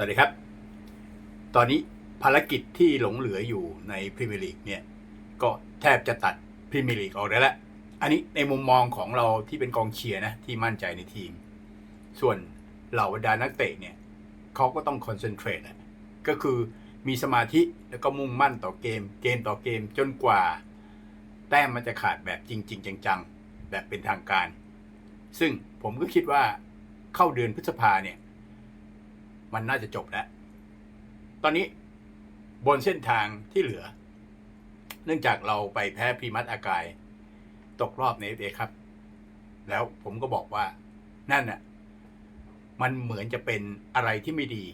สวัสดีครับ ตอนนี้ภารกิจที่หลงเหลืออยู่ในพรีเมียร์ลีกเนี่ย ก็แทบจะตัดพรีเมียร์ลีกออกได้แล้ว อันนี้ในมุมมองของเราที่เป็นกองเชียร์นะ ที่มั่นใจในทีม ส่วนเหล่าบรรดานักเตะเนี่ยเขาก็ต้องคอนเซนเทรตอะก็คือมีสมาธิแล้วก็มุ่งมั่นต่อเกม เกมต่อเกมจนกว่า แต้มมันจะขาดแบบจริง ๆ จังๆ แบบเป็นทางการ ซึ่งผมก็คิดว่าเข้าเดือนพฤษภาเนี่ย มันน่าจะจบแล้ว ตอนนี้บนเส้นทางที่เหลือ เนื่องจากเราไปแพ้พีมัตอากาย ตกรอบในเอครับ แล้วผมก็บอกว่า นั่นน่ะ มันเหมือนจะเป็นอะไรที่ไม่ดี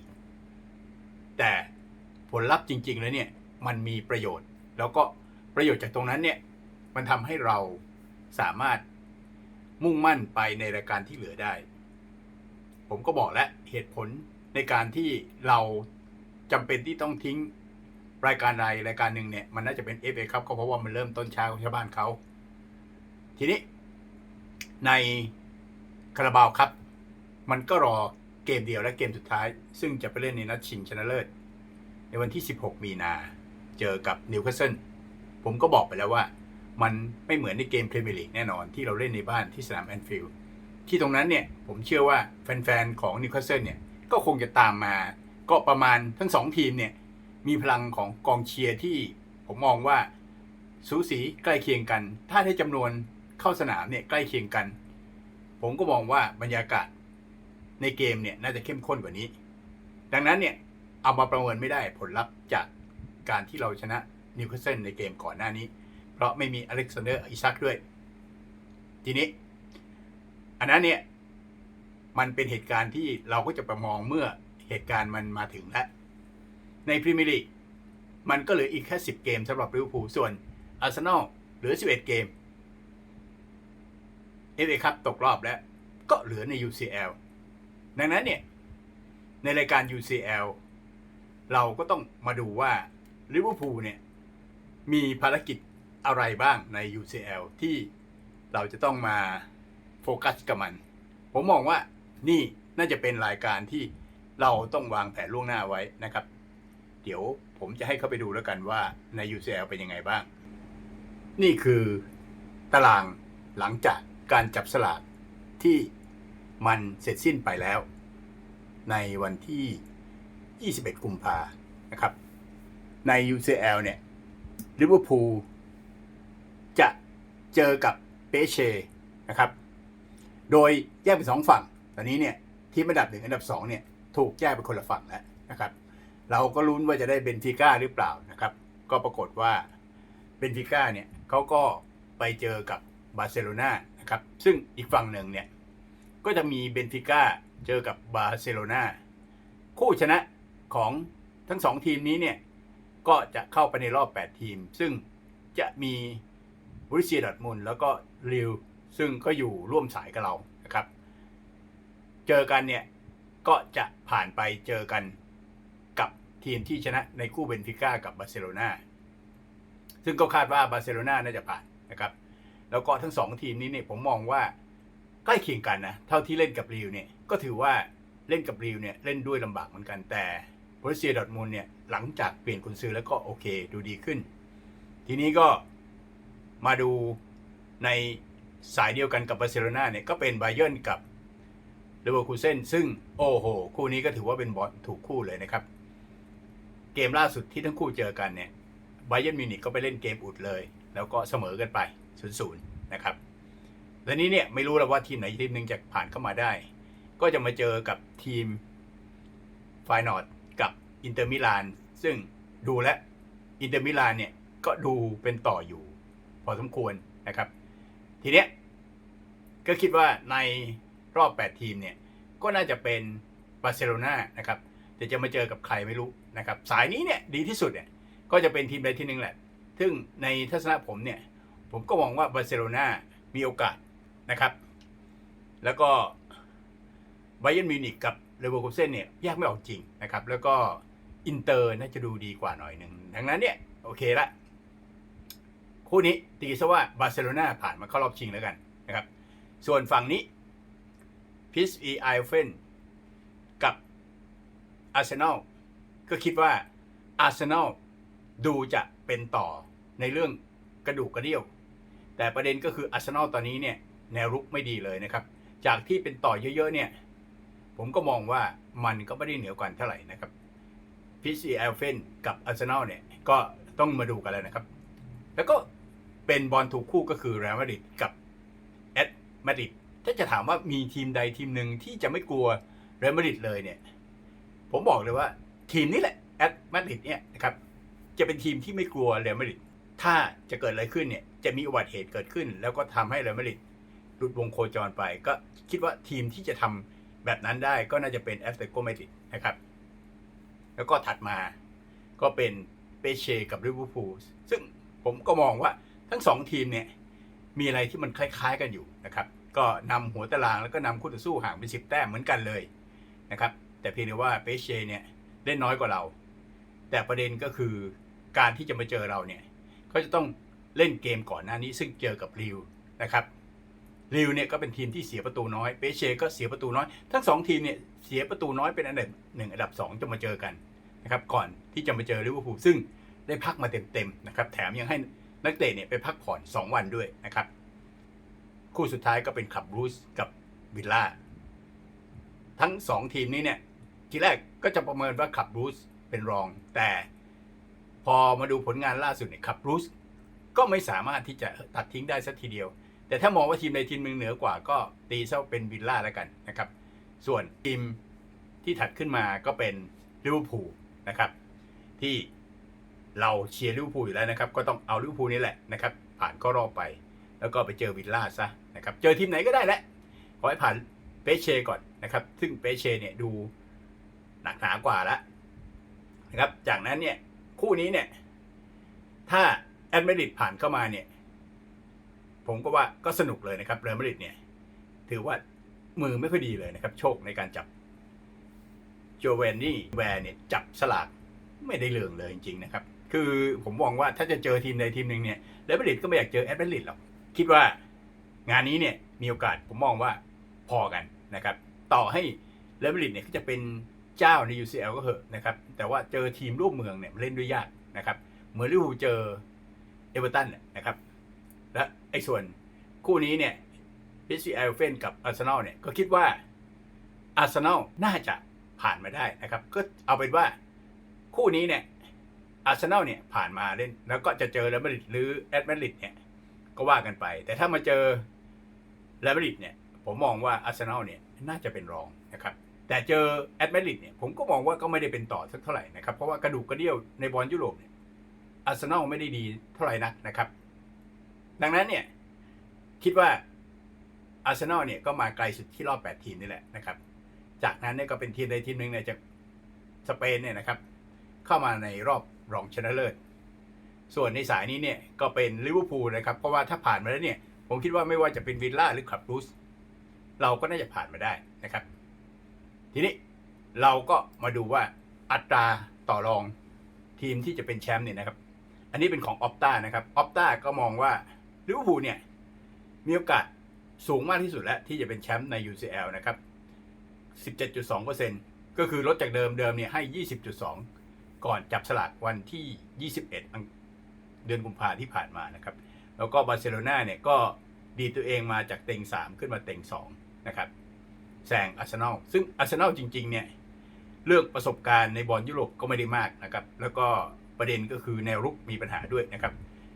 แต่ผลลัพธ์จริง ๆ แล้วเนี่ย มันมีประโยชน์ แล้วก็ประโยชน์จากตรงนั้นเนี่ย มันทำให้เราสามารถมุ่งมั่นไปในรายการที่เหลือได้ ผมก็บอกแล้วเหตุผล ในการที่เราจำเป็นที่ต้องทิ้งรายการใดรายการหนึ่งเนี่ยมันน่าจะเป็น FA ครับก็เพราะว่ามันเริ่มต้นช้าของชาวบ้านเขา ทีนี้ในคาราบาวครับ มันก็รอเกมเดียวและเกมสุดท้าย ซึ่งจะไปเล่นในนัดชิงชนะเลิศ ในวันที่ 16 มีนาเจอกับนิวคาสเซิลผมก็บอกไปแล้วว่า มันไม่เหมือนในเกมพรีเมียร์ลีกแน่นอนที่เราเล่นในบ้านที่สนามแอนฟิลด์ที่ตรงนั้นเนี่ยผมเชื่อว่าแฟนๆของนิวคาสเซิลเนี่ย ก็คงจะตามมา ก็ประมาณทั้งสองทีมเนี่ยมีพลังของกองเชียร์ที่ผมมองว่าสูสีใกล้เคียงกัน ถ้าได้จำนวนเข้าสนามเนี่ยใกล้เคียงกัน ผมก็มองว่าบรรยากาศในเกมเนี่ยน่าจะเข้มข้นกว่านี้ ดังนั้นเนี่ยเอามาประเมินไม่ได้ผลลัพธ์จากการที่เราชนะนิวคาสเซิลในเกมก่อนหน้านี้ เพราะไม่มีอเล็กซานเดอร์อิซักด้วย ทีนี้ อันนั้นเนี่ย มันเป็นเหตุการณ์ที่เราก็จะประมองเมื่อเหตุการณ์มันมาถึงแล้ว ในพรีเมียร์ลีกมันก็เหลืออีกแค่ 10 เกมสำหรับลิเวอร์พูลส่วนอาร์เซนอลเหลือ 11 เกมเอฟเอคัพตกรอบแล้ว ก็เหลือใน UCL ดังนั้นเนี่ย ในรายการ UCL เราก็ต้องมาดูว่าลิเวอร์พูลเนี่ย มีภารกิจอะไรบ้างใน UCL ที่เราจะต้องมาโฟกัสกับมัน ผมมองว่า นี่น่าจะเป็นรายการที่เราต้องวางแผนล่วงหน้าไว้นะครับ เดี๋ยวผมจะให้เข้าไปดูแล้วกันว่าใน UCL เป็นยังไงบ้าง นี่คือตารางหลังจากการจับสลากที่มันเสร็จสิ้นไปแล้ว ในวันที่ 21 กุมภานะครับ ใน UCL เนี่ยลิเวอร์พูลจะเจอกับเปเช่นะครับ โดยแยกเป็นสองฝั่ง ตอนนี้เนี่ยทีมอันดับหนึ่งอันดับสองเนี่ยถูกแยกเป็นคนละฝั่งแล้วนะครับ เราก็ลุ้นว่าจะได้เบนฟิก้าหรือเปล่านะครับ ก็ปรากฏว่าเบนฟิก้าเนี่ยเขาก็ไปเจอกับบาร์เซโลนานะครับ ซึ่งอีกฝั่งหนึ่งเนี่ยก็จะมีเบนฟิก้าเจอกับบาร์เซโลนาคู่ชนะของทั้งสองทีมนี้เนี่ยก็จะเข้าไปในรอบ 8 ทีม ซึ่งจะมีบริเซียดอร์ทมุนแล้วก็ริวซึ่งก็อยู่ร่วมสายกับเรา เจอกันเนี่ย ก็จะผ่านไปเจอกันกับทีมที่ชนะในคู่เบนฟิก้ากับบาร์เซโลนาซึ่งก็คาดว่าบาร์เซโลนาน่าจะผ่านนะครับ แล้วก็ทั้งสองทีมนี้เนี่ยผมมองว่าใกล้เคียงกันนะเท่าที่เล่นกับริวเนี่ยก็ถือว่าเล่นกับริวเนี่ยเล่นด้วยลำบากเหมือนกันแต่บรเซียดอทมุนเนี่ยหลังจากเปลี่ยนกุนซือแล้วก็โอเคดูดีขึ้น ทีนี้ก็มาดูในสายเดียวกันกับบาร์เซโลนาเนี่ยก็เป็นไบเยิร์นกับ เลเวอร์คูเซนซึ่งโอ้โห คู่นี้ก็ถือว่าเป็นบอลถูกคู่เลยนะครับ เกมล่าสุดที่ทั้งคู่เจอกันเนี่ยไบเยนมิวนิกก็ไปเล่นเกมอุดเลย แล้วก็เสมอกันไป0ูนย์นะครับ และนี้เนี่ยไม่รู้แล้วว่าทีมไหนทีมหนึ่งจะผ่านเข้ามาได้ ก็จะมาเจอกับทีมไฟนอร์กับอินเตอร์มิลานซึ่งดูแลวอินเตอร์มิลานเนี่ยก็ดูเป็นต่ออยู่ พอสมควรนะครับ ทีเนี้ยก็คิดว่าใน รอบ 8 ทีมเนี่ยก็น่าจะเป็นบาร์เซโลนานะครับแต่จะมาเจอกับใครไม่รู้นะครับสายนี้เนี่ยดีที่สุดเนี่ยก็จะเป็นทีมใดทีมหนึ่งแหละ ซึ่งในทัศนะผมเนี่ยผมก็มองว่าบาร์เซโลนามีโอกาสนะครับ แล้วก็ไบเยนมิวนิกกับเลเวอร์คูเซนเนี่ยแยกไม่ออกจริงนะครับ แล้วก็อินเตอร์น่าจะดูดีกว่าหน่อยหนึ่งดังนั้นเนี่ยโอเคละคู่นี้ตีซะว่าบาร์เซโลนาผ่านมาเข้ารอบชิงแล้วกันนะครับ ส่วนฝั่งนี้ พิสอีไอเฟนกับอาร์เซนอลก็คิดว่าอาร์เซนอลดูจะเป็นต่อในเรื่องกระดูกกระเดี่ยว แต่ประเด็นก็คืออาร์เซนอลตอนนี้เนี่ยแนวรุกไม่ดีเลยนะครับ จากที่เป็นต่อเยอะๆเนี่ย ผมก็มองว่ามันก็ไม่ได้เหนือกว่าเท่าไหร่นะครับพีซีเอลเฟนกับอาร์เซนอลเนี่ยก็ต้องมาดูกันแล้วนะครับ แล้วก็เป็นบอลถูกคู่ก็คือเรอัลมาดริดกับแอตมาดริด ถ้าจะถามว่ามีทีมใดทีมหนึ่งที่จะไม่กลัวเรอัลมาดริดเลยเนี่ย ผมบอกเลยว่า ทีมนี้แหละแอตมาดริดเนี่ยนะครับจะเป็นทีมที่ไม่กลัวเรอัลมาดริดถ้าจะเกิดอะไรขึ้นเนี่ยจะมีอุบัติเหตุเกิดขึ้น แล้วก็ทำให้เรอัลมาดริดหลุดวงโคจรไป ก็คิดว่าทีมที่จะทำแบบนั้นได้ก็น่าจะเป็นแอตเลติโกมาดริดนะครับ แล้วก็ถัดมาก็เป็นเปเชกับลิเวอร์พูลซึ่งผมก็มองว่าทั้งสองทีมเนี่ยมีอะไรที่มันคล้าย ๆ กันอยู่นะครับ ก็นำหัวตารางแล้วก็นำคู่ต่อสู้ห่างเป็นสิบแต้มเหมือนกันเลยนะครับ แต่เพียงแต่ว่าเปเช่เนี่ยเล่นน้อยกว่าเรา แต่ประเด็นก็คือการที่จะมาเจอเราเนี่ยก็จะต้องเล่นเกมก่อนหน้านี้ซึ่งเจอกับริวนะครับริวเนี่ยก็เป็นทีมที่เสียประตูน้อยเปเช่ก็เสียประตูน้อย ทั้งสองทีมเนี่ยเสียประตูน้อยเป็นอันดับหนึ่งอันดับสองจะมาเจอกันนะครับก่อนที่จะมาเจอลิเวอร์พูลซึ่งได้พักมาเต็มๆนะครับแถมยังให้นักเตะเนี่ยไปพักผ่อน 2 วันด้วยนะครับ คู่สุดท้ายก็เป็นคลับรูสกับวิลล่าทั้ง2ทีมนี้เนี่ย ทีแรกก็จะประเมินว่าคลับรูสเป็นรอง แต่พอมาดูผลงานล่าสุดเนี่ยคลับรูสก็ไม่สามารถที่จะตัดทิ้งได้สักทีเดียว แต่ถ้ามองว่าทีมใดทีมหนึ่งเหนือกว่าก็ตีเส้าเป็นวิลล่าแล้วกันนะครับ ส่วนทีมที่ถัดขึ้นมาก็เป็นลิเวอร์พูลนะครับ ที่เราเชียร์ลิเวอร์พูลอยู่แล้วนะครับ ก็ต้องเอาลิเวอร์พูลนี่แหละนะครับ ผ่านก็รอบไป แล้วก็ไปเจอวิลล่าซะนะครับเจอทีมไหนก็ได้แหละขอให้ผ่านเปเช่ก่อนนะครับ ซึ่งเปเช่เนี่ยดูหนักหนากว่าแล้วนะครับ จากนั้นเนี่ยคู่นี้เนี่ย ถ้าแอดมาดริดผ่านเข้ามาเนี่ย ผมก็ว่าก็สนุกเลยนะครับเรอัลมาดริดเนี่ย ถือว่ามือไม่ค่อยดีเลยนะครับ โชคในการจับโจเวนนี่แวร์เนี่ยจับสลากไม่ได้เรื่องเลยจริงๆนะครับ คือผมมองว่าถ้าจะเจอทีมใดทีมหนึ่งเนี่ยเรอัลมาดริดก็ไม่อยากเจอแอตเลติกหรอก คิดว่างานนี้เนี่ยมีโอกาสผมมองว่าพอกันนะครับ ต่อให้เรอัลมาดริดเนี่ยเขาจะเป็นเจ้าใน UCL ก็เหอะนะครับ แต่ว่าเจอทีมร่วมเมืองเนี่ยเล่นด้วยยากนะครับ เหมือนลิเวอร์พูลเจอเอเวอร์ตันนะครับ และไอ้ส่วนคู่นี้เนี่ยพิซีเอลเฟนกับอาร์เซนอลเนี่ยก็คิดว่าอาร์เซนอลน่าจะผ่านมาได้นะครับ ก็เอาเป็นว่าคู่นี้เนี่ยอาร์เซนอลเนี่ยผ่านมาเล่น แล้วก็จะเจอเรอัลมาดริดหรือแอตมาดริดเนี่ย ก็ว่ากันไป แต่ถ้ามาเจอเรอัลมาดริดเนี่ยผมมองว่าอาร์เซนอลเนี่ยน่าจะเป็นรองนะครับแต่เจอแอตมาดริดเนี่ยผมก็มองว่าก็ไม่ได้เป็นต่อสักเท่าไหร่นะครับเพราะว่ากระดูกกระเดี่ยวในบอลยุโรปเนี่ยอาร์เซนอลไม่ได้ดีเท่าไหร่นักนะครับ ดังนั้นเนี่ยคิดว่าอาร์เซนอลเนี่ยก็มาไกลสุดที่รอบ 8 ทีมนี่แหละนะครับ จากนั้นเนี่ยก็เป็นทีมใดทีมหนึ่งเนี่ยจากสเปนเนี่ยนะครับ เข้ามาในรอบรองชนะเลิศ ส่วนในสายนี้เนี่ยก็เป็นลิเวอร์พูลนะครับเพราะว่าถ้าผ่านมาแล้วเนี่ยผมคิดว่าไม่ว่าจะเป็นวิลล่าหรือคลับรูสเราก็น่าจะผ่านมาได้นะครับ ทีนี้เราก็มาดูว่าอัตราต่อรองทีมที่จะเป็นแชมป์เนี่ยนะครับ อันนี้เป็นของออปตานะครับออปตาก็มองว่าลิเวอร์พูลเนี่ยมีโอกาสสูงมากที่สุดแล้วที่จะเป็นแชมป์ใน UCL นะครับ 17.2%ก็คือลดจากเดิมเดิมเนี่ยให้ 20.2 ก่อนจับสลากวันที่ 21อัง เดือนกุมภาที่ผ่านมานะครับ แล้วก็บาร์เซโลนาเนี่ยก็ดีตัวเองมาจากเต็ง 3 ขึ้นมาเต็ง2นะครับแซงอาร์เซนอลซึ่งอาร์เซนอลจริง ๆ เนี่ย เรื่องประสบการณ์ในบอลยุโรปก็ไม่ได้มากนะครับ แล้วก็ประเด็นก็คือแนวรุกมีปัญหาด้วยนะครับ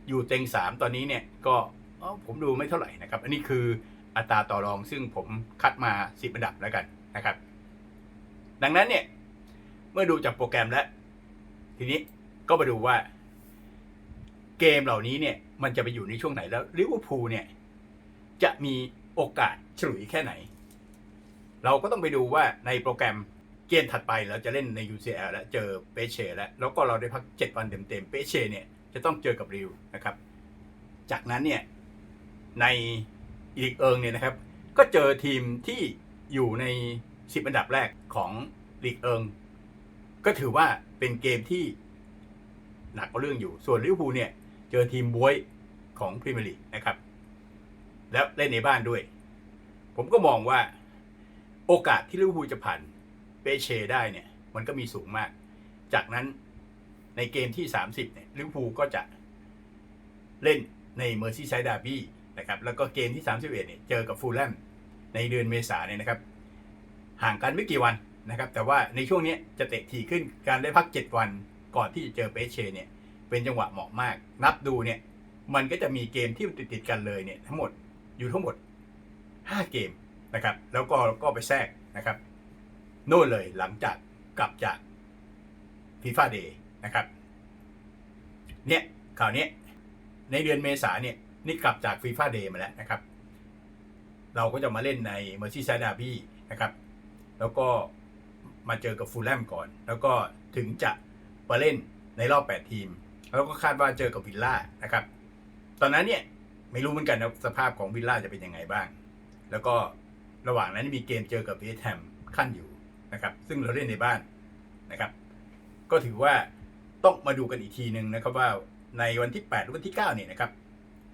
อยู่เต็ง 3 ตอนนี้เนี่ยก็อ้าผมดูไม่เท่าไหร่นะครับ อันนี้คืออัตราต่อรองซึ่งผมคัดมา10อันดับแล้วกันนะครับ ดังนั้นเนี่ย เมื่อดูจากโปรแกรมแล้ว ทีนี้ก็มาดูว่า เกมเหล่านี้เนี่ยมันจะไปอยู่ในช่วงไหนแล้วลิเวอร์พูลเนี่ยจะมีโอกาสฉลุยแค่ไหน เราก็ต้องไปดูว่าในโปรแกรมเกมถัดไปเราจะเล่นใน UCL แล้วเจอเปเช่แล้ว แล้วก็เราได้พัก 7 วันเต็มๆเปเช่เนี่ยจะต้องเจอกับริวนะครับ จากนั้นเนี่ยในอีกเอิงเนี่ยนะครับ ก็เจอทีมที่อยู่ใน 10 อันดับแรกของลีกเอิง ก็ถือว่าเป็นเกมที่หนักกว่าเรื่องอยู่ ส่วนลิเวอร์พูลเนี่ย เจอทีมบวยของพรีเมียร์ลีกนะครับ แล้วเล่นในบ้านด้วย ผมก็มองว่าโอกาสที่ลิเวอร์พูลจะผ่านเปเชได้เนี่ย มันก็มีสูงมาก จากนั้นในเกมที่ 30เนี่ยลิเวอร์พูลก็จะเล่นในเมอร์ซี่ไซด์ดาร์บี้นะครับแล้วก็เกมที่ 31เนี่ยเจอกับฟูลแลมในเดือนเมษาเนี่ยนะครับ ห่างกันไม่กี่วันนะครับ แต่ว่าในช่วงนี้จะเตะถี่ขึ้นการได้พัก 7 วันก่อนที่จะเจอเปเชเนี่ย เป็นจังหวะเหมาะมาก นับดูเนี่ยมันก็จะมีเกมที่ติดติดกันเลยเนี่ยทั้งหมดอยู่ทั้งหมด 5 เกมนะครับ แล้วก็ก็ไปแทรกนะครับโน่นเลยหลังจากกลับจากฟีฟ่าเดย์นะครับเนี่ยข่าวนี้ในเดือนเมษาเนี่ยนี่กลับจากฟีฟ่าเดย์มาแล้วนะครับ เราก็จะมาเล่นในเมอร์ซี่ไซด์ดาร์บี้นะครับ แล้วก็มาเจอกับฟูลแลมก่อน แล้วก็ถึงจะมาเล่นในรอบ 8 ทีม แล้วก็คาดว่าเจอกับวิลล่านะครับ ตอนนั้นเนี่ยไม่รู้เหมือนกันนะสภาพของวิลล่าจะเป็นยังไงบ้าง แล้วก็ระหว่างนั้นมีเกมเจอกับเวสต์แฮมขั้นอยู่นะครับ ซึ่งเราเล่นในบ้านนะครับ ก็ถือว่าต้องมาดูกันอีกทีหนึ่งนะครับว่าในวันที่ 8 หรือวันที่ 9 เนี่ยนะครับ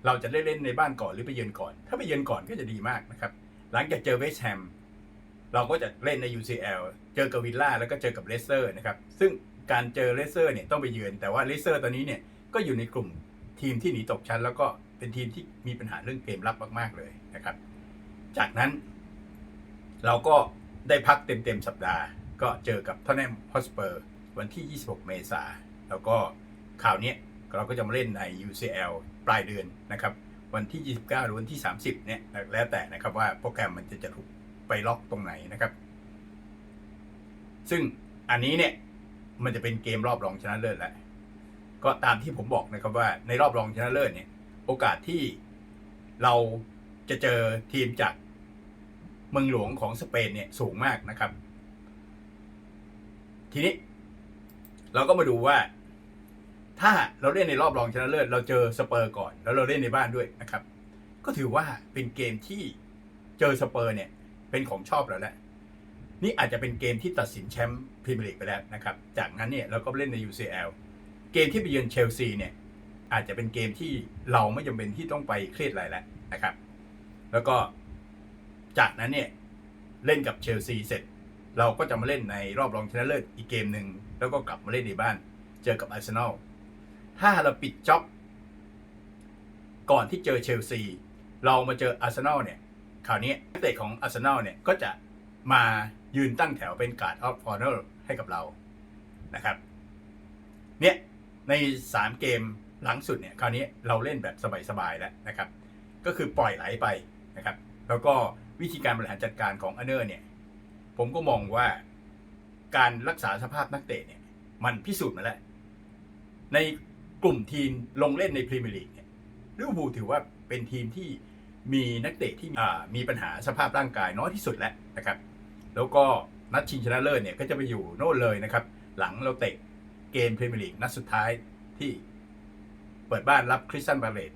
เราจะได้เล่นในบ้านก่อนหรือไปเยือนก่อน ถ้าไปเยือนก่อนก็จะดีมากนะครับ หลังจากเจอเวสต์แฮมเราก็จะเล่นใน UCL เจอกับวิลล่าแล้วก็เจอกับเลสเตอร์นะครับ ซึ่ง การเจอเลเตอร์เนี่ยต้องไปเยือน แต่ว่าเลเตอร์ตอนนี้เนี่ยก็อยู่ในกลุ่มทีมที่หนีตกชั้น แล้วก็เป็นทีมที่มีปัญหาเรื่องเกมรับมาก ๆเลยนะครับ จากนั้น เราก็ได้พักเต็มๆสัปดาห์ ก็เจอกับทอนแนมฮอสเปอร์วันที่ 26 เมษาแล้วก็ข่าวนี้เราก็จะมาเล่นใน UCL ปลายเดือนนะครับ วันที่ 29 หรือวันที่ 30 เนี่ยแล้วแต่นะครับว่าโปรแกรมมันจะจะถูกไปล็อกตรงไหนนะครับ ซึ่งอันนี้เนี่ย มันจะเป็นเกมรอบรองชนะเลิศแหล้วก็ตามที่ผมบอกนะครับว่าในรอบรองชนะเลิศเนี่ย โอกาสที่เราจะเจอทีมจากเมืองหลวงของสเปนเนี่ยสูงมากนะครับ ทีนี้ เราก็มาดูว่า ถ้าเราเล่นในรอบรองชนะเลิศเราเจอสเปอร์ก่อน แล้วเราเล่นในบ้านด้วยนะครับ ก็ถือว่าเป็นเกมที่เจอสเปอร์เนี่ย เป็นของชอบแล้วแหละ นี่อาจจะเป็นเกมที่ตัดสินแชมป์พรีเมียร์ลีกไปแล้วนะครับ จากนั้นเนี่ยเราก็เล่นใน UCL เกมที่ไปเยือนเชลซีเนี่ยอาจจะเป็นเกมที่เราไม่จำเป็นที่ต้องไปเครียดอะไรแล้วนะครับ แล้วก็จากนั้นเนี่ยเล่นกับเชลซีเสร็จ เราก็จะมาเล่นในรอบรองชนะเลิศอีกเกมหนึ่งแล้วก็กลับมาเล่นในบ้าน เจอกับอาร์เซนอลถ้าเราปิดจ็อบก่อนที่เจอเชลซีเรามาเจออาร์เซนอลเนี่ยคราวนี้นักเตะของอาร์เซนอลเนี่ยก็จะมา ยืนตั้งแถวเป็นการ์ดออฟออเนอร์ให้กับเรานะครับ เนี่ยใน 3 เกมหลังสุดเนี่ยคราวนี้เราเล่นแบบสบายๆแล้วนะครับ ก็คือปล่อยไหลไปนะครับ แล้วก็วิธีการบริหารจัดการของอเนอร์เนี่ย ผมก็มองว่าการรักษาสภาพนักเตะเนี่ย มันพิสูจน์มาแล้ว ในกลุ่มทีมลงเล่นในพรีเมียร์ลีกเนี่ยลิเวอร์พูลถือว่าเป็นทีมที่มีนักเตะที่มีปัญหาสภาพร่างกายน้อยที่สุดแล้วนะครับ แล้วก็นัดชิงชนะเลิศเนี่ยก็จะไปอยู่โน่นเลยนะครับ หลังเราเตะเกมพรีเมียร์ลีกนัดสุดท้ายที่เปิดบ้านรับคริสตันบาเลต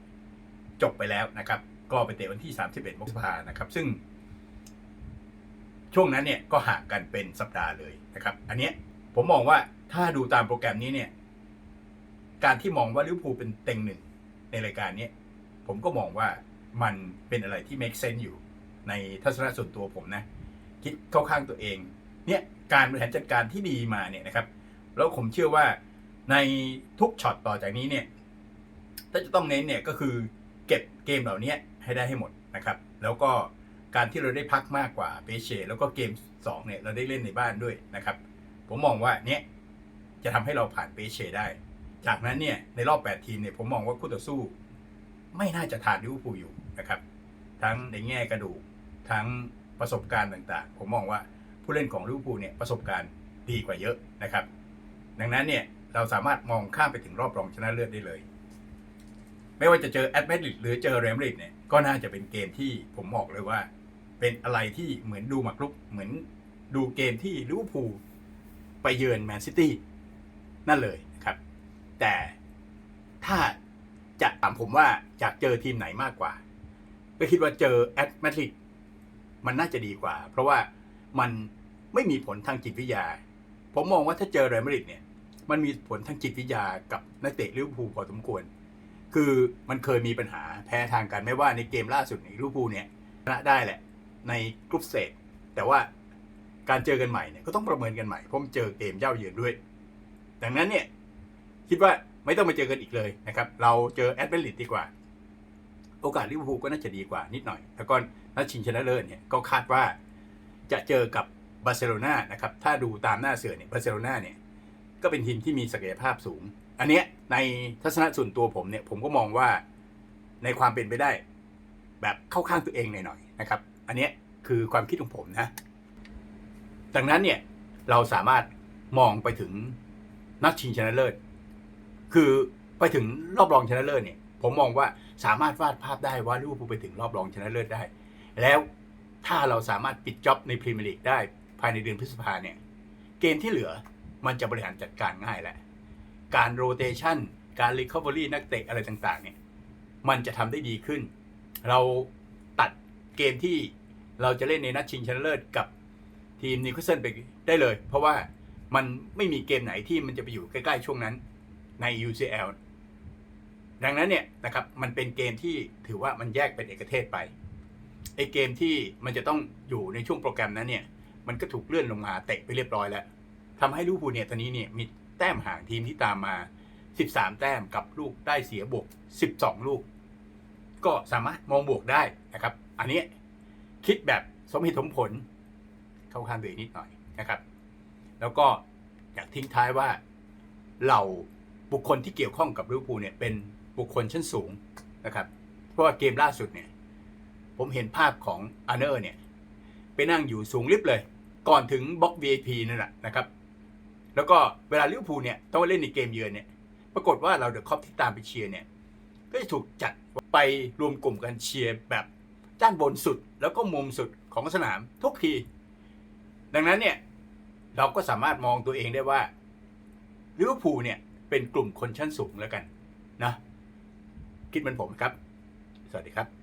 จบไปแล้วนะครับ ก็ไปเตะวันที่ 31มกรานะครับ ซึ่ง ช่วงนั้นเนี่ยก็ห่างกันเป็นสัปดาห์เลยนะครับ อันเนี้ยผมมองว่าถ้าดูตามโปรแกรมนี้เนี่ย การที่มองว่าลิเวอร์พูลเป็นเต็งหนึ่งในรายการนี้ผมก็มองว่ามันเป็นอะไรที่ make sense อยู่ในทัศนคส่วนตัวผมนะ คิดเข้าข้างตัวเองเนี่ยการบริหารจัดการที่ดีมาเนี่ยนะครับ แล้วผมเชื่อว่าในทุกช็อตต่อจากนี้เนี่ยถ้าจะต้องเน้นเนี่ยก็คือเก็บเกมเหล่านี้ให้ได้ให้หมดนะครับ แล้วก็การที่เราได้พักมากกว่าเปเชแล้วก็เกม2เนี่ยเราได้เล่นในบ้านด้วยนะครับ ผมมองว่าเนี่ยจะทำให้เราผ่านเปเชได้ จากนั้นเนี่ยในรอบ 8 ทีมเนี่ยผมมองว่าคู่ต่อสู้ ไม่น่าจะทานลิเวอร์พูลอยู่นะครับ ทั้งในแง่กระดูกทั้ง ประสบการณ์ต่างๆ ผมมองว่าผู้เล่นของลิเวอร์พูลเนี่ยประสบการณ์ดีกว่าเยอะนะครับ ดังนั้นเนี่ยเราสามารถมองข้ามไปถึงรอบรองชนะเลิศได้เลย ไม่ว่าจะเจอแอตเลติกหรือเจอเรอัลมาดริดเนี่ยก็น่าจะเป็นเกมที่ผมบอกเลยว่า เป็นอะไรที่เหมือนดูมากรุกเหมือนดูเกมที่ลิเวอร์พูลไปเยือนแมนซิตี้นั่นเลยนะครับ แต่ถ้าจะถามผมว่าอยากเจอทีมไหนมากกว่า ก็คิดว่าเจอแอตมาดริด มันน่าจะดีกว่า เพราะว่ามันไม่มีผลทางจิตวิทยา ผมมองว่าถ้าเจอเรอัลมาดริดเนี่ย มันมีผลทางจิตวิทยากับนักเตะลิเวอร์พูลพอสมควร คือมันเคยมีปัญหาแพ้ทางกันไม่ว่าในเกมล่าสุดในลิเวอร์พูลเนี่ยชนะได้แหละในกรุ๊ปเซตแต่ว่าการเจอกันใหม่เนี่ยก็ต้องประเมินกันใหม่เพราะมันเจอเกมเย่าเยือนด้วย ดังนั้นเนี่ยคิดว่าไม่ต้องมาเจอกันอีกเลยนะครับ เราเจอแอตเลติกดีกว่า โอกาสลิเวอร์พูลก็น่าจะดีกว่านิดหน่อย แล้วก็นัดชิงชนะเลิศเนี่ยก็คาดว่าจะเจอกับบาร์เซโลนานะครับ ถ้าดูตามหน้าเสือเนี่ยบาร์เซโลนาเนี่ยก็เป็นทีมที่มีศักยภาพสูง อันเนี้ยในทัศนะส่วนตัวผมเนี่ยผมก็มองว่าในความเป็นไปได้ แบบเข้าข้างตัวเองหน่อยๆนะครับ อันเนี้ยคือความคิดของผมนะ ดังนั้นเนี่ยเราสามารถมองไปถึงนัดชิงชนะเลิศ คือไปถึงรอบรองชนะเลิศเนี่ย ผมมองว่าสามารถวาดภาพได้ว่าลิเวอร์พูลไปถึงรอบรองชนะเลิศได้ แล้วถ้าเราสามารถปิดจ็อบในพรีเมียร์ลีกได้ภายในเดือนพฤษภาเนี่ย เกมที่เหลือมันจะบริหารจัดการง่ายแหละ การโรเตชันการรีคอเวอรี่นักเตะอะไรต่างๆ เนี่ย มันจะทำได้ดีขึ้น เราตัดเกมที่เราจะเล่นในนัดชิงชนะเลิศกับทีมนิวคาสเซิลไปได้เลย เพราะว่ามันไม่มีเกมไหนที่มันจะไปอยู่ใกล้ ๆ ช่วงนั้นใน UCL ดังนั้นเนี่ยนะครับมันเป็นเกมที่ถือว่ามันแยกเป็นเอกเทศไปไอเกมที่มันจะต้องอยู่ในช่วงโปรแกรมนั้นเนี่ย มันก็ถูกเลื่อนลงมาเตะไปเรียบร้อยแล้วทำให้ลิเวอร์พูเนี่ยตอนนี้เนี่ยมีแต้มห่างทีมที่ตามมา 13 แต้มกับลูกได้เสียบวก 12 ลูก ก็สามารถมองบวกได้นะครับ อันนี้คิดแบบสมเหตุสมผลเข้าข้างตัวเองนิดหน่อยนะครับ แล้วก็อยากทิ้งท้ายว่าเหล่าบุคคลที่เกี่ยวข้องกับลิเวอร์พูลเนี่ยเป็น บุคคลชั้นสูงนะครับ เพราะว่าเกมล่าสุดเนี่ย ผมเห็นภาพของอาร์เนอร์เนี่ย ไปนั่งอยู่สูงลิฟต์เลย ก่อนถึงบล็อก VIP นั่นแหละนะครับ แล้วก็เวลาลิเวอร์พูลเนี่ยต้องเล่นในเกมเยือนเนี่ย ปรากฏว่าเราเดอะคอปที่ตามไปเชียร์เนี่ย ก็จะถูกจัดไปรวมกลุ่มกันเชียร์แบบด้านบนสุดแล้วก็มุมสุดของสนามทุกที ดังนั้นเนี่ยเราก็สามารถมองตัวเองได้ว่าลิเวอร์พูลเนี่ยเป็นกลุ่มคนชั้นสูงแล้วกันนะ คิดเหมือนผมครับ สวัสดีครับ